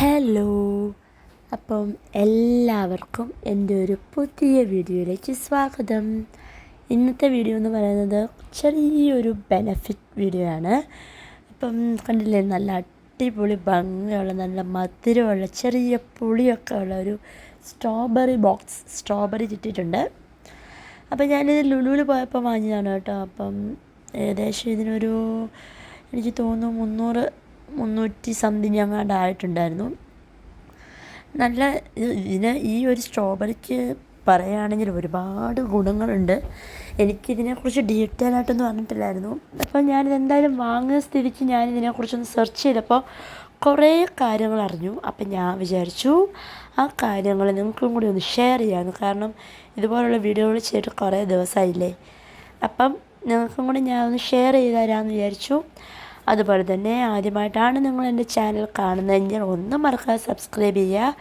Hello അപ്പം എല്ലാവർക്കും എന്റെ ഒരു പുതിയ വീഡിയോയിലേക്ക് സ്വാഗതം. ഇന്നത്തെ വീഡിയോ എന്ന് പറയുന്നത് ചെറിയൊരു ബെനഫിറ്റ് വീഡിയോ ആണ്. അപ്പം കണ്ടില്ലേ നല്ല അടിപൊളി ഭംഗിയുള്ള നല്ല മധുരമുള്ള ചെറിയ പുളിയൊക്കെ ഉള്ള ഒരു സ്ട്രോബെറി ബോക്സ് സ്ട്രോബെറി കിട്ടിയിട്ടുണ്ട്. അപ്പം ഞാനിത് ലുലുവിൽ പോയപ്പോൾ വാങ്ങിയതാണ് കേട്ടോ. അപ്പം ഏകദേശം ഇതിനൊരു എനിക്ക് തോന്നുന്നു മുന്നൂറ് മുന്നൂറ്റി സംതിങ് അങ്ങാണ്ട് ആയിട്ടുണ്ടായിരുന്നു. നല്ല ഇത് ഇതിന് ഈ ഒരു സ്ട്രോബെറിക്ക് പറയുകയാണെങ്കിൽ ഒരുപാട് ഗുണങ്ങളുണ്ട്. എനിക്കിതിനെക്കുറിച്ച് ഡീറ്റെയിൽ ആയിട്ടൊന്നും പറഞ്ഞിട്ടില്ലായിരുന്നു അപ്പോൾ ഞാനിത് എന്തായാലും വാങ്ങുന്ന സ്ഥിതിക്ക് ഞാനിതിനെക്കുറിച്ചൊന്ന് സെർച്ച് ചെയ്തപ്പോൾ കുറേ കാര്യങ്ങൾ അറിഞ്ഞു. അപ്പം ഞാൻ വിചാരിച്ചു ആ കാര്യങ്ങൾ നിങ്ങൾക്കും കൂടി ഒന്ന് ഷെയർ ചെയ്യാമെന്ന് കാരണം ഇതുപോലുള്ള വീഡിയോകൾ ചെയ്തിട്ട് കുറേ ദിവസമായില്ലേ. അപ്പം നിങ്ങൾക്കും കൂടി ഞാൻ ഒന്ന് ഷെയർ ചെയ്തു തരാമെന്ന് വിചാരിച്ചു. അതുപോലെ തന്നെ ആദ്യമായിട്ടാണ് നിങ്ങൾ എന്റെ ചാനൽ കാണുന്നതെങ്കിൽ ഒന്നും മറക്കാതെ സബ്സ്ക്രൈബ് ചെയ്യുക.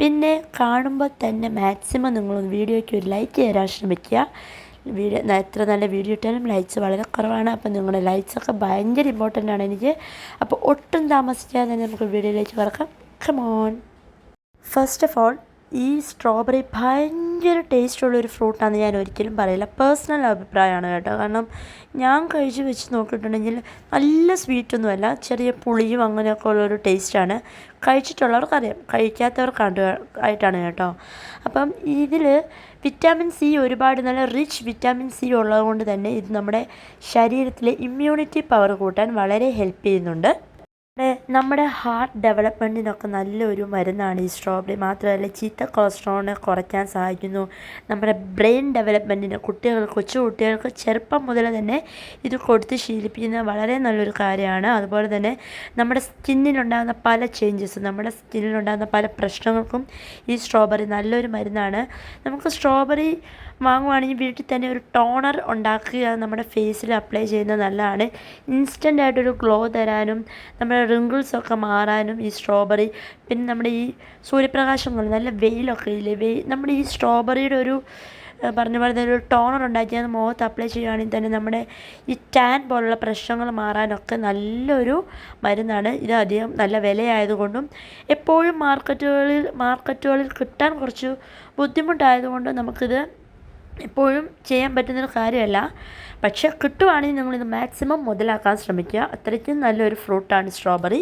പിന്നെ കാണുമ്പോൾ തന്നെ മാക്സിമം നിങ്ങൾ വീഡിയോയ്ക്ക് ഒരു ലൈക്ക് തരാൻ ശ്രമിക്കുക. വീഡിയോ എത്ര നല്ല വീഡിയോ ഇട്ടാലും ലൈക്സ് വളരെ കുറവാണ്. അപ്പോൾ നിങ്ങളുടെ ലൈക്സൊക്കെ ഭയങ്കര ഇമ്പോർട്ടന്റ് ആണ് എനിക്ക്. അപ്പോൾ ഒട്ടും താമസിക്കാതെ തന്നെ നമുക്ക് വീഡിയോയിലേക്ക് കിടക്കാം. Come on first of all ഈ സ്ട്രോബെറി ഭയങ്കര ടേസ്റ്റുള്ള ഒരു ഫ്രൂട്ടാണെന്ന് ഞാൻ ഒരിക്കലും പറയില്ല. പേഴ്സണൽ അഭിപ്രായമാണ് കേട്ടോ. കാരണം ഞാൻ കഴിച്ച് വെച്ച് നോക്കിയിട്ടുണ്ടെങ്കിൽ നല്ല സ്വീറ്റൊന്നുമല്ല ചെറിയ പുളിയും അങ്ങനെയൊക്കെ ഉള്ളൊരു ടേസ്റ്റാണ് കഴിച്ചിട്ടുള്ളവർക്കറിയാം. കഴിക്കാത്തവർക്കാണ്ട് ആയിട്ടാണ് കേട്ടോ. അപ്പം ഇതിൽ വിറ്റാമിൻ സി ഒരുപാട് നല്ല റിച്ച് വിറ്റാമിൻ സി ഉള്ളതുകൊണ്ട് തന്നെ ഇത് നമ്മുടെ ശരീരത്തിലെ ഇമ്മ്യൂണിറ്റി പവർ കൂട്ടാൻ വളരെ ഹെൽപ്പ് ചെയ്യുന്നുണ്ട്. നമ്മുടെ ഹാർട്ട് ഡെവലപ്മെന്റിനൊക്കെ നല്ലൊരു മരുന്നാണ് ഈ സ്ട്രോബെറി. മാത്രമല്ല ചീത്ത കൊളസ്ട്രോളിനെ കുറയ്ക്കാൻ സഹായിക്കുന്നു. നമ്മുടെ ബ്രെയിൻ ഡെവലപ്മെന്റിന് കുട്ടികൾ കൊച്ചു കുട്ടികൾക്ക് ചെറുപ്പം മുതൽ തന്നെ ഇത് കൊടുത്ത് ശീലിപ്പിക്കുന്ന വളരെ നല്ലൊരു കാര്യമാണ്. അതുപോലെ തന്നെ നമ്മുടെ സ്കിന്നിനുണ്ടാകുന്ന പല ചേഞ്ചസ് നമ്മുടെ സ്കിന്നിനുണ്ടാകുന്ന പല പ്രശ്നങ്ങൾക്കും ഈ സ്ട്രോബെറി നല്ലൊരു മരുന്നാണ്. നമുക്ക് സ്ട്രോബെറി വാങ്ങുവാണെങ്കിൽ വീട്ടിൽ തന്നെ ഒരു ടോണർ ഉണ്ടാക്കുക നമ്മുടെ ഫേസിൽ അപ്ലൈ ചെയ്യുന്നത് നല്ലതാണ്. ഇൻസ്റ്റന്റ് ആയിട്ടൊരു ഗ്ലോ തരാനും നമ്മുടെ റിങ്കിൾസൊക്കെ മാറാനും ഈ സ്ട്രോബെറി പിന്നെ നമ്മുടെ ഈ സൂര്യപ്രകാശം കൊണ്ട് നല്ല വെയിലൊക്കെ ഇല്ലേ? വെയിൽ നമ്മുടെ ഈ സ്ട്രോബെറിയുടെ ഒരു പറഞ്ഞ പോലെ ഒരു ടോണർ ഉണ്ടാക്കി അത് മുഖത്ത് അപ്ലൈ ചെയ്യുകയാണെങ്കിൽ തന്നെ നമ്മുടെ ഈ ടാൻ പോലുള്ള പ്രശ്നങ്ങൾ മാറാനൊക്കെ നല്ലൊരു മരുന്നാണ്. ഇത് അധികം നല്ല വിലയായതുകൊണ്ടും എപ്പോഴും മാർക്കറ്റുകളിൽ മാർക്കറ്റുകളിൽ കിട്ടാൻ കുറച്ച് ബുദ്ധിമുട്ടായതുകൊണ്ടും നമുക്കിത് എപ്പോഴും ചെയ്യാൻ പറ്റുന്നൊരു കാര്യമല്ല. പക്ഷേ കിട്ടുവാണെങ്കിൽ നിങ്ങളിത് മാക്സിമം മുതലാക്കാൻ ശ്രമിക്കുക. അത്രയ്ക്കും നല്ലൊരു ഫ്രൂട്ടാണ് സ്ട്രോബെറി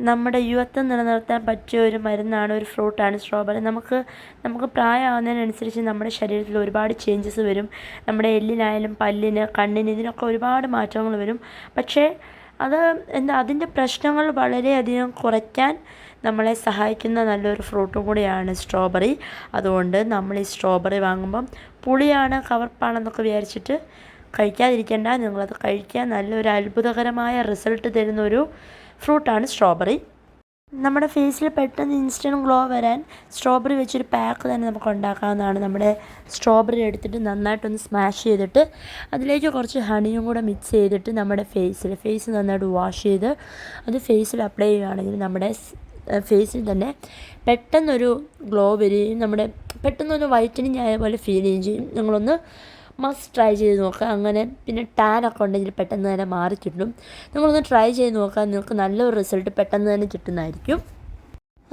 നമ്മുടെ യുവത്വം നിലനിർത്താൻ പറ്റിയ ഒരു മരുന്നാണ് ഒരു ഫ്രൂട്ടാണ് സ്ട്രോബെറി നമുക്ക് നമുക്ക് പ്രായമാകുന്നതിനനുസരിച്ച് നമ്മുടെ ശരീരത്തിൽ ഒരുപാട് ചേഞ്ചസ് വരും. നമ്മുടെ എല്ലിനായാലും പല്ലിന് കണ്ണിന് ഇതിനൊക്കെ ഒരുപാട് മാറ്റങ്ങൾ വരും. പക്ഷേ അത് എന്താ അതിന്റെ പ്രശ്നങ്ങൾ വളരെയധികം കുറയ്ക്കാൻ നമ്മളെ സഹായിക്കുന്ന നല്ലൊരു ഫ്രൂട്ടും കൂടിയാണ് സ്ട്രോബെറി. അതുകൊണ്ട് നമ്മൾ ഈ സ്ട്രോബെറി വാങ്ങുമ്പം പുളിയാണ് കവർപ്പാണെന്നൊക്കെ വിചാരിച്ചിട്ട് കഴിക്കാതിരിക്കേണ്ട. നിങ്ങളത് കഴിക്കാൻ നല്ലൊരു അത്ഭുതകരമായ റിസൾട്ട് തരുന്നൊരു ഫ്രൂട്ടാണ് സ്ട്രോബെറി. നമ്മുടെ ഫേസിൽ പെട്ടെന്ന് ഇൻസ്റ്റന്റ് ഗ്ലോ വരാൻ സ്ട്രോബെറി വെച്ചൊരു പാക്ക് തന്നെ നമുക്ക് ഉണ്ടാക്കാവുന്നതാണ്. നമ്മുടെ സ്ട്രോബെറി എടുത്തിട്ട് നന്നായിട്ടൊന്ന് സ്മാഷ് ചെയ്തിട്ട് അതിലേക്ക് കുറച്ച് ഹണിയും കൂടെ മിക്സ് ചെയ്തിട്ട് നമ്മുടെ ഫേസിൽ ഫേസ് നന്നായിട്ട് വാഷ് ചെയ്ത് അത് ഫേസിൽ അപ്ലൈ ചെയ്യുകയാണെങ്കിൽ നമ്മുടെ ഫേസിൽ തന്നെ പെട്ടെന്നൊരു ഗ്ലോ വരികയും നമ്മുടെ പെട്ടെന്നൊരു വൈറ്റനിങ് ആയ പോലെ ഫീൽ ചെയ്യുകയും ചെയ്യും. നിങ്ങളൊന്ന് മസ്റ്റ് ട്രൈ ചെയ്ത് നോക്കുക. അങ്ങനെ പിന്നെ ടാനൊക്കെ ഉണ്ടെങ്കിൽ പെട്ടെന്ന് തന്നെ മാറി കിട്ടും. നിങ്ങളൊന്ന് ട്രൈ ചെയ്ത് നോക്കുക നിങ്ങൾക്ക് നല്ലൊരു റിസൾട്ട് പെട്ടെന്ന് തന്നെ കിട്ടുന്നതായിരിക്കും.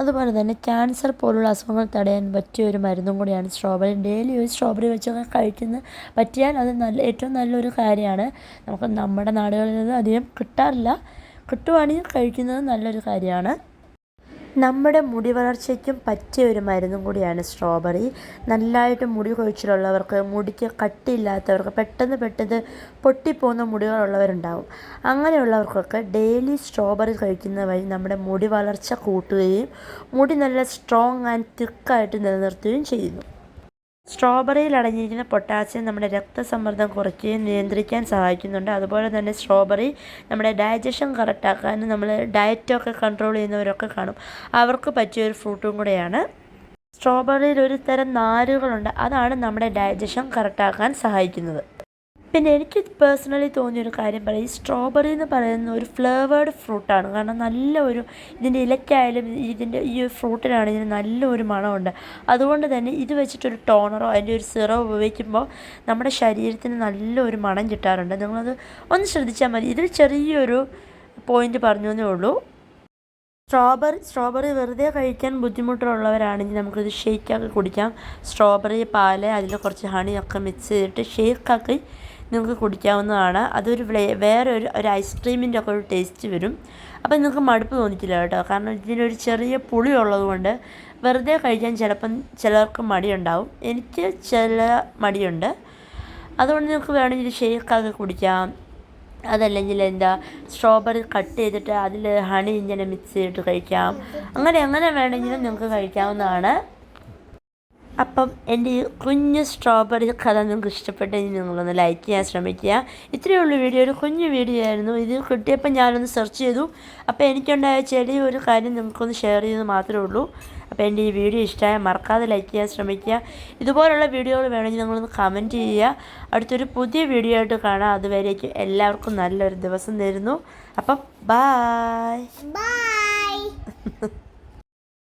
അതുപോലെ തന്നെ ക്യാൻസർ പോലുള്ള അസുഖങ്ങൾ തടയാൻ പറ്റിയ ഒരു മരുന്നും കൂടിയാണ് സ്ട്രോബെറി ഡെയിലി ഒരു സ്ട്രോബെറി വെച്ചൊക്കെ കഴിക്കുന്ന പറ്റിയാൽ അത് നല്ല ഏറ്റവും നല്ലൊരു കാര്യമാണ്. നമുക്ക് നമ്മുടെ നാടുകളിൽ നിന്ന് അധികം കിട്ടാറില്ല. കിട്ടുവാണെങ്കിൽ കഴിക്കുന്നത് നല്ലൊരു കാര്യമാണ്. നമ്മുടെ മുടി വളർച്ചയ്ക്കും പറ്റിയ ഒരു മരുന്നും കൂടിയാണ് സ്ട്രോബെറി. നല്ലതായിട്ട് മുടി കൊഴിച്ചിലുള്ളവർക്ക് മുടിക്ക് കട്ടിയില്ലാത്തവർക്ക് പെട്ടെന്ന് പെട്ടെന്ന് പൊട്ടിപ്പോകുന്ന മുടികളുള്ളവരുണ്ടാവും. അങ്ങനെയുള്ളവർക്കൊക്കെ ഡെയിലി സ്ട്രോബെറി കഴിക്കുന്ന വഴി നമ്മുടെ മുടി വളർച്ച കൂട്ടുകയും മുടി നല്ല സ്ട്രോങ് ആൻഡ് തിക്കായിട്ട് നിലനിർത്തുകയും ചെയ്യുന്നു. സ്ട്രോബെറിയിൽ അടങ്ങിയിരിക്കുന്ന പൊട്ടാസ്യം നമ്മുടെ രക്തസമ്മർദ്ദം കുറയ്ക്കുകയും നിയന്ത്രിക്കാൻ സഹായിക്കുന്നുണ്ട്. അതുപോലെ തന്നെ സ്ട്രോബെറി നമ്മുടെ ഡൈജഷൻ കറക്റ്റാക്കാനും നമ്മൾ ഡയറ്റൊക്കെ കൺട്രോൾ ചെയ്യുന്നവരൊക്കെ കാണും. അവർക്ക് പറ്റിയ ഒരു ഫ്രൂട്ടും കൂടെയാണ്. സ്ട്രോബെറിയിൽ ഒരു തരം നാരുകളുണ്ട്. അതാണ് നമ്മുടെ ഡൈജഷൻ കറക്റ്റാക്കാൻ സഹായിക്കുന്നത്. പിന്നെ എനിക്ക് പേഴ്സണലി തോന്നിയൊരു കാര്യം പറയാം. ഈ സ്ട്രോബെറി എന്ന് പറയുന്ന ഒരു ഫ്ലേവേർഡ് ഫ്രൂട്ടാണ് കാരണം നല്ല ഒരു ഇതിന്റെ ഇലയ്ക്കായാലും ഇതിന്റെ ഈ ഒരു ഇതിന് നല്ലൊരു മണമുണ്ട്. അതുകൊണ്ട് തന്നെ ഇത് വെച്ചിട്ടൊരു ടോണറോ അതിന്റെ ഒരു സിറോ ഉപയോഗിക്കുമ്പോൾ നമ്മുടെ ശരീരത്തിന് നല്ലൊരു മണം കിട്ടാറുണ്ട്. നിങ്ങളത് ഒന്ന് ശ്രദ്ധിച്ചാൽ മതി. ഇതിൽ ചെറിയൊരു പോയിന്റ് പറഞ്ഞു എന്നേ ഉള്ളൂ. സ്ട്രോബെറി സ്ട്രോബെറി വെറുതെ കഴിക്കാൻ ബുദ്ധിമുട്ടുള്ളവരാണെങ്കിൽ നമുക്കിത് ഷേക്കാക്കി കുടിക്കാം. സ്ട്രോബെറി പാൽ അതിൽ കുറച്ച് ഹണിയൊക്കെ മിക്സ് ചെയ്തിട്ട് ഷേക്കാക്കി നിങ്ങൾക്ക് കുടിക്കാവുന്നതാണ്. അതൊരു ഫ്ലേ വേറെ ഒരു ഒരു ഐസ്ക്രീമിന്റെ ഒക്കെ ഒരു ടേസ്റ്റ് വരും. അപ്പം നിങ്ങൾക്ക് മടുപ്പ് തോന്നിക്കില്ല കേട്ടോ. കാരണം ഇതിനൊരു ചെറിയ പുളി ഉള്ളതുകൊണ്ട് വെറുതെ കഴിക്കാൻ ചിലപ്പം ചിലർക്ക് മടിയുണ്ടാവും. എനിക്ക് ചില മടിയുണ്ട്. അതുകൊണ്ട് നിങ്ങൾക്ക് വേണമെങ്കിൽ ഷേക്കാക്കി കുടിക്കാം. അതല്ലെങ്കിൽ എന്താ സ്ട്രോബെറി കട്ട് ചെയ്തിട്ട് അതിൽ ഹണി ഇങ്ങനെ മിക്സ് ചെയ്തിട്ട് കഴിക്കാം. അങ്ങനെ എങ്ങനെ വേണമെങ്കിലും നിങ്ങൾക്ക് കഴിക്കാവുന്നതാണ്. അപ്പം എന്റെ ഈ കുഞ്ഞ് സ്ട്രോബെറി കഥ നിങ്ങൾക്ക് ഇഷ്ടപ്പെട്ടെങ്കിൽ നിങ്ങളൊന്ന് ലൈക്ക് ചെയ്യാൻ ശ്രമിക്കുക. ഇത്രയേ ഉള്ളൂ വീഡിയോ ഒരു കുഞ്ഞു വീഡിയോ ആയിരുന്നു. ഇത് കിട്ടിയപ്പോൾ ഞാനൊന്ന് സെർച്ച് ചെയ്തു. അപ്പോൾ എനിക്കുണ്ടായ ചെറിയ ഒരു കാര്യം നിങ്ങൾക്കൊന്ന് ഷെയർ ചെയ്ത് മാത്രമേ ഉള്ളൂ. അപ്പോൾ എന്റെ ഈ വീഡിയോ ഇഷ്ടമായ മറക്കാതെ ലൈക്ക് ചെയ്യാൻ ശ്രമിക്കുക. ഇതുപോലുള്ള വീഡിയോകൾ വേണമെങ്കിൽ നിങ്ങളൊന്ന് കമന്റ് ചെയ്യുക. അടുത്തൊരു പുതിയ വീഡിയോ ആയിട്ട് കാണാം. അതുവരേക്കും എല്ലാവർക്കും നല്ലൊരു ദിവസം തരുന്നു. അപ്പം ബായ്.